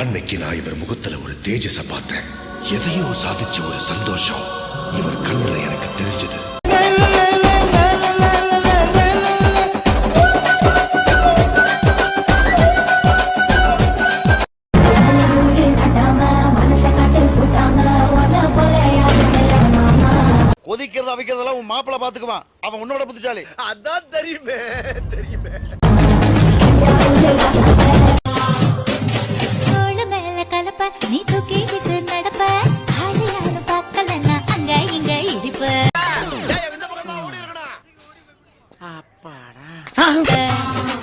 அன்னைக்கு நான் இவர் முகத்துல ஒரு தேஜஸ பார்த்தேன். எதையோ சாதிச்ச ஒரு சந்தோஷம் இவர் கண்ணுல எனக்கு தெரிஞ்சது. கொதிக்கிறது அவிக்கிறதெல்லாம் உன் மாப்பிள்ள பாத்துக்குவான் அவன் உன்னோட புத்திசாலி. அதான் தெரியுமே தெரியுமே. 아빠랑. 아! 네.